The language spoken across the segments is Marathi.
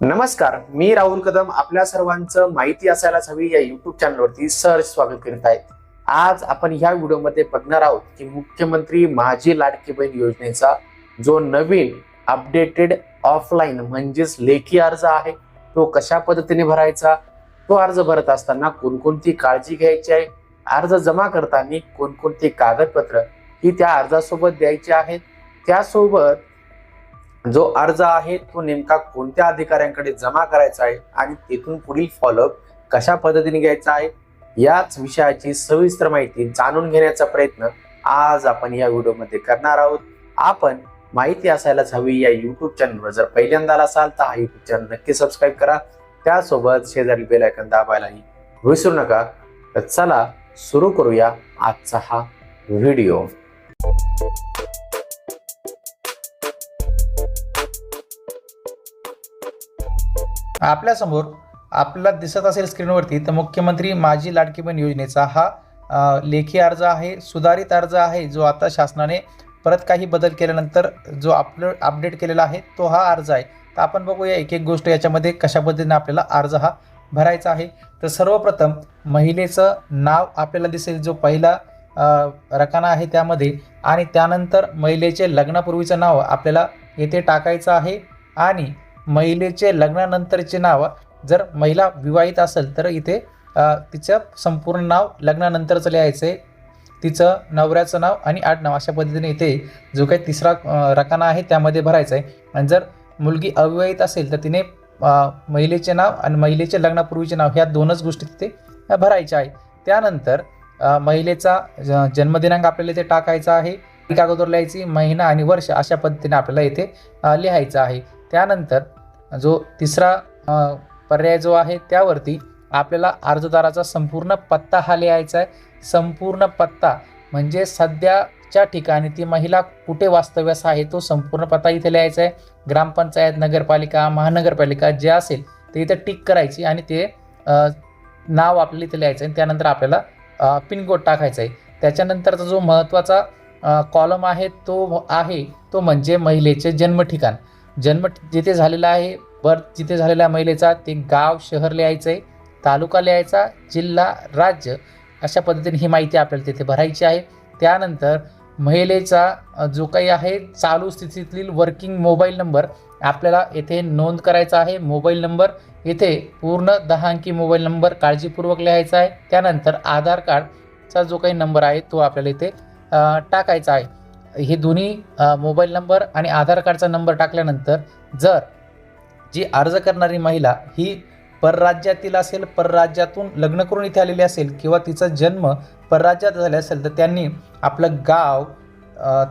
नमस्कार मी राहुल कदम. आपल्या सर्वांचं माहिती असायलाच हवी या युट्यूब चॅनलवरती सर स्वागत करीत आहेत. आज आपण ह्या व्हिडिओमध्ये बघणार आहोत की मुख्यमंत्री माझी लाडकी बहीण योजनेचा जो नवीन अपडेटेड ऑफलाईन म्हणजेच लेखी अर्ज आहे तो कशा पद्धतीने भरायचा तो अर्ज भरत असताना कोणकोणती काळजी घ्यायची आहे अर्ज जमा करताना कोणकोणती कागदपत्र ही त्या अर्जासोबत द्यायची आहेत त्यासोबत जो अर्ज आहे तो नेमका कोणत्या अधिकाऱ्यांकडे जमा करायचा आहे आणि तेथून पुढील फॉलोअप कशा पद्धतीने घ्यायचा आहे याच विषयाची सविस्तर माहिती जाणून घेण्याचा प्रयत्न आज आपण या व्हिडिओमध्ये करणार आहोत. आपण माहिती असायलाच हवी या युट्यूब चॅनलवर जर पहिल्यांदा असाल तर हा युट्यूब चॅनल नक्की सबस्क्राईब करा. त्यासोबत शेजारी बेल आयकन दाबायलाही विसरू नका. तर चला सुरू करूया आजचा हा व्हिडिओ आपल्यासमोर आपला दिसत असेल स्क्रीनवरती तर मुख्यमंत्री माझी लाडकी बहीण योजनेचा हा लेखी अर्ज आहे सुधारित अर्ज आहे जो आता शासनाने परत काही बदल केल्यानंतर जो आपलं अपडेट केलेला आहे तो हा अर्ज आहे. तर आपण बघूया एक एक गोष्ट याच्यामध्ये कशा पद्धतीने आपल्याला अर्ज हा भरायचा आहे. तर सर्वप्रथम महिलेचं नाव आपल्याला दिसेल जो पहिला रकाना आहे त्यामध्ये आणि त्यानंतर महिलेचे लग्नापूर्वीचं नाव आपल्याला येथे टाकायचं आहे. आणि महिलेचे लग्नानंतरचे नाव जर महिला विवाहित असेल तर इथे तिचं संपूर्ण नाव लग्नानंतरचं लिहायचं आहे तिचं नवऱ्याचं नाव आणि आडनाव अशा पद्धतीने इथे जो काही तिसरा रकाना आहे त्यामध्ये भरायचा आहे आणि जर मुलगी अविवाहित असेल तर तिने महिलेचे नाव आणि महिलेचे लग्नापूर्वीचे नाव ह्या दोनच गोष्टी तिथे भरायच्या आहे त्यानंतर महिलेचा ज- जन्मदिनांक आपल्याला इथे टाकायचा आहे. तारीख अगोदर लिहायची महिना आणि वर्ष अशा पद्धतीने आपल्याला इथे लिहायचं आहे. त्यानंतर जो तिसरा पर्याय जो आहे त्यावरती आपल्याला अर्जदाराचा संपूर्ण पत्ता हा लिहायचा आहे. संपूर्ण पत्ता म्हणजे सध्याच्या ठिकाणी ती महिला कुठे वास्तव्यास आहे तो संपूर्ण पत्ता इथे लिहायचा आहे. ग्रामपंचायत नगरपालिका महानगरपालिका जे असेल ते इथे टिक करायची आणि ते नाव आपल्याला इथे लिहायचं आहे. त्यानंतर आपल्याला पिनकोड टाकायचा आहे. त्याच्यानंतरचा जो महत्त्वाचा कॉलम आहे तो आहे तो म्हणजे महिलेचे जन्म ठिकाण जन्म जिथे झालेला आहे बर्थ जिथे झालेला महिलेचा ते गाव शहर लिहायचं आहे तालुका लिहायचा जिल्हा राज्य अशा पद्धतीने ही माहिती आपल्याला तिथे भरायची आहे. त्यानंतर महिलेचा जो काही आहे चालू स्थितीतील वर्किंग मोबाईल नंबर आपल्याला येथे नोंद करायचा आहे. मोबाईल नंबर येथे पूर्ण दहा अंकी मोबाईल नंबर काळजीपूर्वक लिहायचा आहे. त्यानंतर आधार कार्डचा जो काही नंबर आहे तो आपल्याला इथे टाकायचा आहे. हे दोन्ही मोबाईल नंबर आणि आधार कार्डचा नंबर टाकल्यानंतर जर जी अर्ज करणारी महिला ही परराज्यातील असेल परराज्यातून लग्न करून इथे आलेली असेल किंवा तिचा जन्म परराज्यात झाला असेल तर त्यांनी आपलं गाव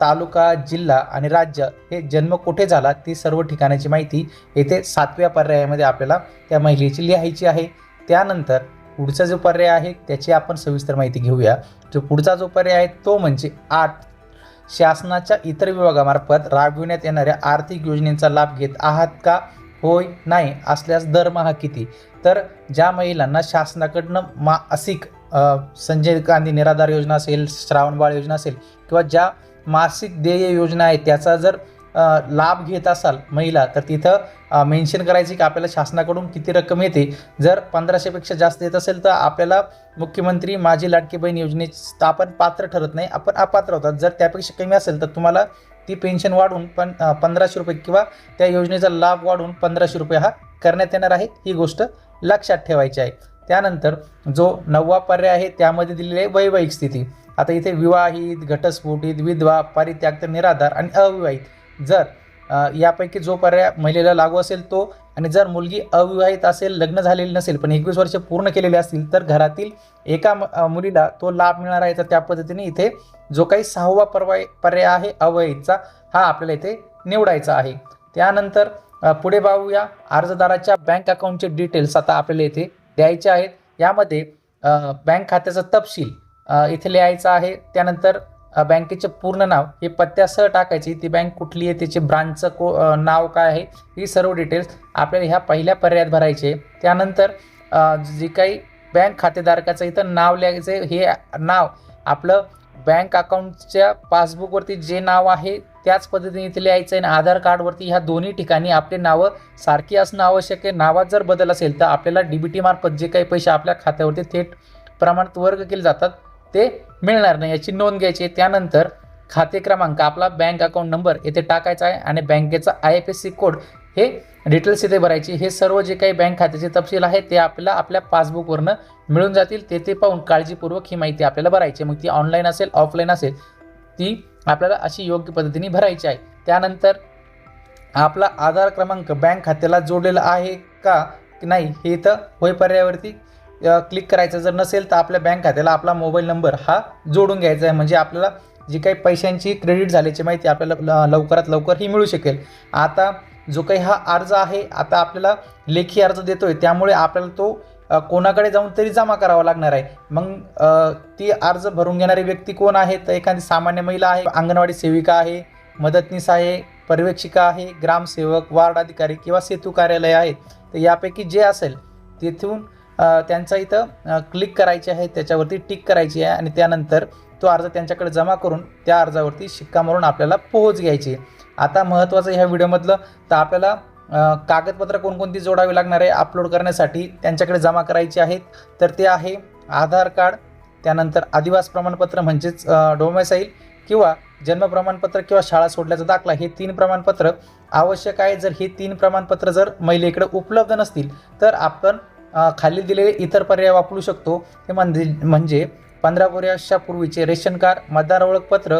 तालुका जिल्हा आणि राज्य हे जन्म कुठे झाला ती सर्व ठिकाणाची माहिती येथे सातव्या पर्यायामध्ये आपल्याला त्या महिलेची लिहायची आहे. त्यानंतर पुढचा जो पर्याय आहे त्याची आपण सविस्तर माहिती घेऊया. जो पुढचा जो पर्याय आहे तो म्हणजे आठ शासनाच्या इतर विभागामार्फत राबविण्यात येणाऱ्या आर्थिक योजनेचा लाभ घेत आहात का? होय नाही असल्यास दरमहा किती? तर ज्या महिलांना शासनाकडनं मासिक संजय गांधी निराधार योजना असेल श्रावणबाळ योजना असेल किंवा ज्या मासिक देय योजना आहे त्याचा जर लाभ घेत असाल महिला तर तिथं मेन्शन करायची की आपल्याला शासनाकडून किती रक्कम येते. जर पंधराशेपेक्षा जास्त येत असेल तर आपल्याला मुख्यमंत्री माझी लाडकी बहीण योजनेत आपण पात्र ठरत नाही आपण अपात्र होतात. जर त्यापेक्षा कमी असेल तर तुम्हाला ती पेन्शन वाढून पण पंधराशे रुपये किंवा त्या योजनेचा लाभ वाढून पंधराशे रुपये हा करण्यात येणार आहे. ही गोष्ट लक्षात ठेवायची आहे. त्यानंतर जो नववा पर्याय आहे त्यामध्ये दिलेली आहे वैवाहिक स्थिती. आता इथे विवाहित घटस्फोटित विधवा परित्याग तर निराधार आणि अविवाहित. जर यापैकी जो पर्याय महिलेला लागू असेल तो आणि जर मुलगी अविवाहित असेल लग्न झालेली नसेल पण एकवीस वर्ष पूर्ण केलेली असतील तर घरातील एका म- मुलीला तो लाभ मिळणार आहे. तर त्या पद्धतीने इथे जो काही सहावा परवाय पर्याय आहे अवयचा हा आपल्याला इथे निवडायचा आहे. त्यानंतर पुढे पाहूया अर्जदाराच्या बँक अकाउंटचे डिटेल्स आता आपल्याला इथे द्यायचे आहेत. यामध्ये बँक खात्याचा तपशील इथे लिहायचा आहे. त्यानंतर बँकेचे पूर्ण नाव हे पत्त्यासह टाकायची. ती बँक कुठली आहे त्याचे ब्रांचचं को नाव काय आहे ही सर्व डिटेल्स आपल्याला ह्या पहिल्या पर्यायात भरायचे. त्यानंतर जी जे काही बँक खातेधारकाचं इथं नाव लिहायचं हे नाव आपलं बँक अकाउंटच्या पासबुकवरती जे नाव आहे त्याच पद्धतीने इथे लिहायचं आहे आणि आधार कार्डवरती ह्या दोन्ही ठिकाणी आपली नावं सारखी असणं आवश्यक आहे. नावात जर बदल असेल तर आपल्याला डी बी टी मार्फत जे काही पैसे आपल्या खात्यावरती थेट प्रमाणात वर्ग केले जातात ते मिळणार नाही. याची नोंद घ्यायची आहे. त्यानंतर खाते क्रमांक आपला बँक अकाउंट नंबर येथे टाकायचा आहे आणि बँकेचा I F S C code हे डिटेल्स इथे भरायची हे सर्व जे काही बँक खात्याचे तपशील आहे ते आपल्याला आपल्या पासबुकवरनं मिळून जातील. ते ते पाहून काळजीपूर्वक ही माहिती आपल्याला भरायची आहे. मग ती ऑनलाईन असेल ऑफलाईन असेल ती आपल्याला अशी योग्य पद्धतीने भरायची आहे. त्यानंतर आपला आधार क्रमांक बँक खात्याला जोडलेला आहे का की? नाही हे इथं होय पर्यावरती क्लिक करायचं जर नसेल तर आपल्या बँक खात्याला आपला मोबाईल नंबर हा जोडून घ्यायचा आहे. म्हणजे आपल्याला जी काही पैशांची क्रेडिट झाल्याची माहिती आपल्याला ल- लवकरात लवकर ही मिळू शकेल. आता जो काही हा अर्ज आहे आता आपल्याला लेखी अर्ज देतोय त्यामुळे आपल्याला तो कोणाकडे जाऊन तरी जमा करावा लागणार आहे. मग ती अर्ज भरून घेणारी व्यक्ती कोण आहे? तर एखादी सामान्य महिला आहे अंगणवाडी सेविका आहे मदतनीस आहे पर्यवेक्षिका आहे ग्रामसेवक वार्ड अधिकारी किंवा सेतू कार्यालय आहे. तर यापैकी जे असेल तिथून त्यांचा इथं क्लिक करायची आहे त्याच्यावरती टिक करायची आहे आणि त्यानंतर तो अर्ज त्यांच्याकडे जमा करून त्या अर्जावरती शिक्का मारून आपल्याला पोहोच घ्यायची आहे. आता महत्त्वाचं ह्या व्हिडिओमधलं तर आपल्याला कागदपत्र कोणकोणती जोडावी लागणार आहे अपलोड करण्यासाठी त्यांच्याकडे जमा करायची आहेत तर ते आहे आधार कार्ड त्यानंतर आदिवास प्रमाणपत्र म्हणजेच डोमेसाईल किंवा जन्म प्रमाणपत्र किंवा शाळा सोडल्याचा दाखला हे तीन प्रमाणपत्र आवश्यक आहे जर हे तीन प्रमाणपत्र जर महिलेकडे उपलब्ध नसतील तर आपण खाली दिलेले इतर पर्याय वापरू शकतो. ते म्हणजे म्हणजे पंधरा वर्षापूर्वीचे रेशन कार्ड मतदार ओळखपत्र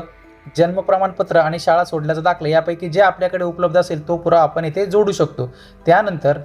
जन्म प्रमाणपत्र आणि शाळा सोडल्याचा दाखला यापैकी जे आपल्याकडे उपलब्ध असेल तो पुरा आपण इथे जोडू शकतो. त्यानंतर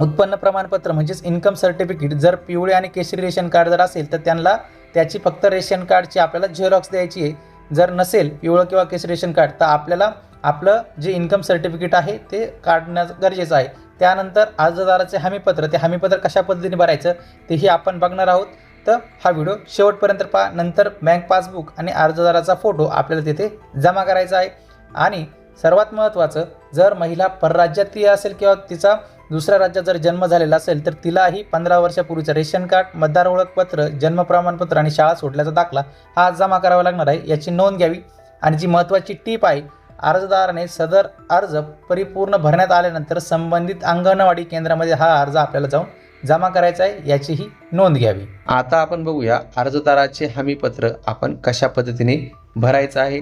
उत्पन्न प्रमाणपत्र म्हणजेच इन्कम सर्टिफिकेट जर पिवळे आणि केशरी रेशन कार्ड जर असेल तर त्यांना त्याची फक्त रेशन कार्डची आपल्याला झेरॉक्स द्यायची आहे. जर नसेल पिवळं किंवा केशरी रेशन कार्ड तर आपल्याला आपलं जे इन्कम सर्टिफिकेट आहे ते काढणं गरजेचं आहे. त्यानंतर अर्जदाराचे हमीपत्र ते हमीपत्र कशा पद्धतीने भरायचं तेही आपण बघणार आहोत. तर हा व्हिडिओ शेवटपर्यंत पहा. नंतर बँक पासबुक आणि अर्जदाराचा फोटो आपल्याला तिथे जमा करायचा आहे. आणि सर्वात महत्त्वाचं जर महिला परराज्यातली असेल किंवा तिचा दुसऱ्या राज्यात जर जन्म झालेला असेल तर तिलाही पंधरा वर्षापूर्वीचं रेशन कार्ड मतदार ओळखपत्र जन्म प्रमाणपत्र आणि शाळा सोडल्याचा दाखला हा जमा करावा लागणार आहे. याची नोंद घ्यावी. आणि जी महत्त्वाची टीप आहे अर्जदाराने सदर अर्ज परिपूर्ण भरण्यात आल्यानंतर संबंधित अंगणवाडी केंद्रामध्ये हा अर्ज आपल्याला जाऊन जमा करायचा आहे याचीही नोंद घ्यावी. आता आपण बघूया अर्जदाराचे हमीपत्र आपण कशा पद्धतीने भरायचं आहे.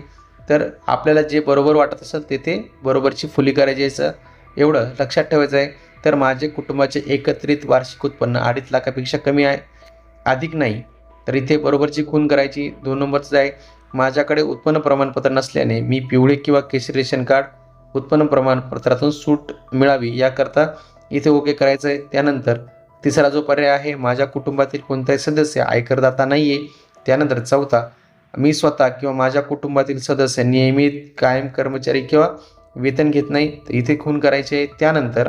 तर आपल्याला जे बरोबर वाटत असेल तेथे बरोबरची फुली करायची असं एवढं लक्षात ठेवायचं आहे. तर माझे कुटुंबाचे एकत्रित वार्षिक उत्पन्न अडीच लाखापेक्षा कमी आहे. अधिक नाही तर इथे बरोबरची खून करायची दोन नंबरचं आहे. माझ्याकडे उत्पन्न प्रमाणपत्र नसल्याने मी पिवळे किंवा केशरी रेशन कार्ड उत्पन्न प्रमाणपत्रातून सूट मिळावी याकरता इथे ओके करायचं आहे त्यानंतर तिसरा जो पर्याय आहे माझ्या कुटुंबातील कोणताही सदस्य आयकरदाता नाही आहे त्यानंतर चौथा मी स्वतः किंवा माझ्या कुटुंबातील सदस्य नियमित कायम कर्मचारी किंवा वेतन घेत नाही तर इथे खून करायचे. आहे त्यानंतर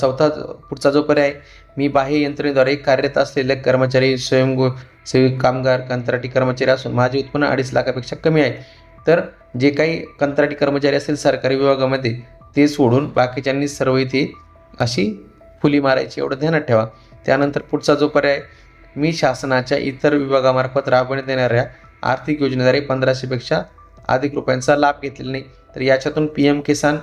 चौथा पुढचा जो पर्याय मी बाह्य यंत्रणेद्वारे कार्यरत असलेले कर्मचारी स्वयंगो सेवी कामगार कंत्राटी कर्मचारी असून माझे उत्पन्न अडीच लाखापेक्षा कमी आहे. तर जे काही कंत्राटी कर्मचारी असेल सरकारी विभागामध्ये ते सोडून बाकीच्यांनी सर्व इथे अशी फुली मारायची एवढं ध्यानात ठेवा. त्यानंतर पुढचा जो पर्याय मी शासनाच्या इतर विभागामार्फत राबवण्यात येणाऱ्या आर्थिक योजनेद्वारे पंधराशेपेक्षा अधिक रुपयांचा लाभ घेतलेला नाही. तर याच्यातून पी एम किसान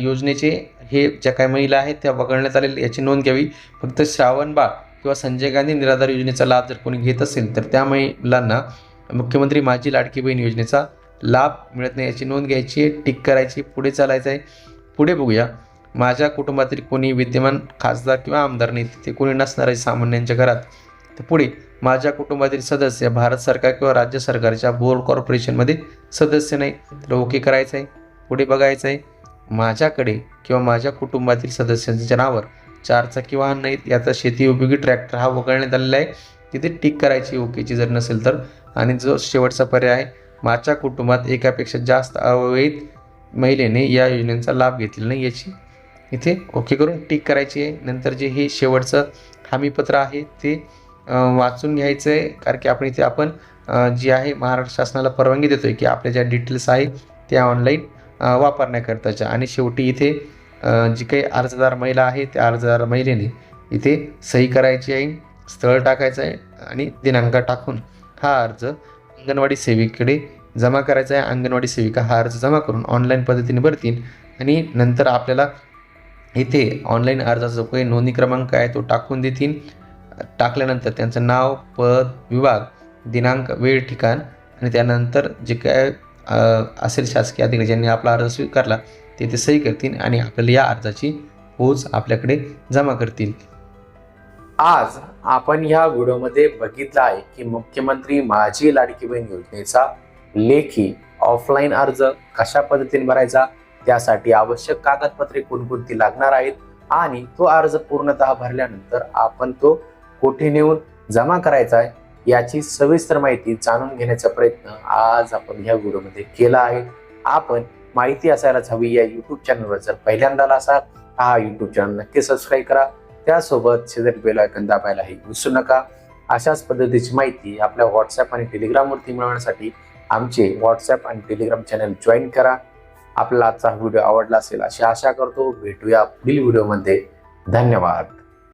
योजनेचे हे ज्या काही महिला आहेत त्या वगळण्यात आलेले याची नोंद घ्यावी. फक्त श्रावण बाळ किंवा संजय गांधी निराधार योजनेचा लाभ जर कोणी घेत असेल तर त्या महिलांना मुख्यमंत्री माझी लाडकी बहीण योजनेचा लाभ मिळत नाही. याची नोंद घ्यायची आहे टिक करायची पुढे चालायचं आहे. पुढे बघूया. माझ्या कुटुंबातील कोणी विद्यमान खासदार किंवा आमदार नाही तिथे कोणी नसणार आहे सामान्यांच्या घरात. तर पुढे माझ्या कुटुंबातील सदस्य भारत सरकार किंवा राज्य सरकारच्या बोर्ड कॉर्पोरेशनमध्ये सदस्य नाही. तर ओके करायचं आहे पुढे बघायचं आहे. माझ्याकडे किंवा माझ्या कुटुंबातील सदस्यांच्या नावावर चारचाकी वाहन नाहीत. याचा शेती उपयोगी ट्रॅक्टर हा वगळण्यात आलेला आहे. तिथे टिक करायची ओकेची जर नसेल तर. आणि जो शेवटचा पर्याय आहे माझ्या कुटुंबात एकापेक्षा जास्त अवयवित महिलेने या योजनेचा लाभ घेतलेला नाही. याची इथे ओके करून टिक करायची आहे. नंतर जे हे शेवटचं हमीपत्र आहे ते वाचून घ्यायचं आहे. कारण की आपण इथे आपण जी आहे महाराष्ट्र शासनाला परवानगी देतो आहे की आपल्या ज्या डिटेल्स आहे त्या ऑनलाईन वापरण्याकरताच्या. आणि शेवटी इथे जी काही अर्जदार महिला आहे त्या अर्जदार महिलेने इथे सही करायची आहे स्थळ टाकायचं आहे आणि दिनांक टाकून हा अर्ज अंगणवाडी सेविकेकडे जमा करायचा आहे. अंगणवाडी सेविका हा अर्ज जमा करून ऑनलाईन पद्धतीने भरतील आणि नंतर आपल्याला इथे ऑनलाईन अर्जाचा जो काही नोंदणी क्रमांक आहे तो टाकून देतील. टाकल्यानंतर त्यांचं नाव पद विभाग दिनांक वेळ ठिकाण आणि त्यानंतर जे काय असेल शासकीय अधिकारी ज्यांनी आपला अर्ज स्वीकारला ते ते सही करतील आणि आपल्याला या अर्जाची पोच आपल्याकडे जमा करतील. आज आपण ह्या व्हिडिओमध्ये बघितलं आहे की मुख्यमंत्री माझी लाडकी बहीण योजनेचा लेखी ऑफलाईन अर्ज कशा पद्धतीने भरायचा त्यासाठी आवश्यक कागदपत्रे कोणकोणती लागणार आहेत आणि तो अर्ज पूर्णतः भरल्यानंतर आपण तो कुठे नेऊन जमा करायचा आहे याची सविस्तर माहिती जाणून घेण्याचा प्रयत्न आज आपण ह्या व्हिडिओमध्ये केला आहे. आपण माहिती असायलाच हवी या युट्यूब चॅनलवर जर पहिल्यांदाला असाल हा युट्यूब चॅनल नक्की सबस्क्राईब करा. त्यासोबत शेजारी बेल आयकन दाबायलाही विसरू नका. अशाच पद्धतीची माहिती आपल्या व्हॉट्सअप आणि टेलिग्रामवरती मिळवण्यासाठी आमचे व्हॉट्सअप आणि टेलिग्राम चॅनल जॉईन करा. आपला आजचा व्हिडिओ आवडला असेल अशी आशा करतो. भेटूया पुढील व्हिडिओमध्ये धन्यवाद.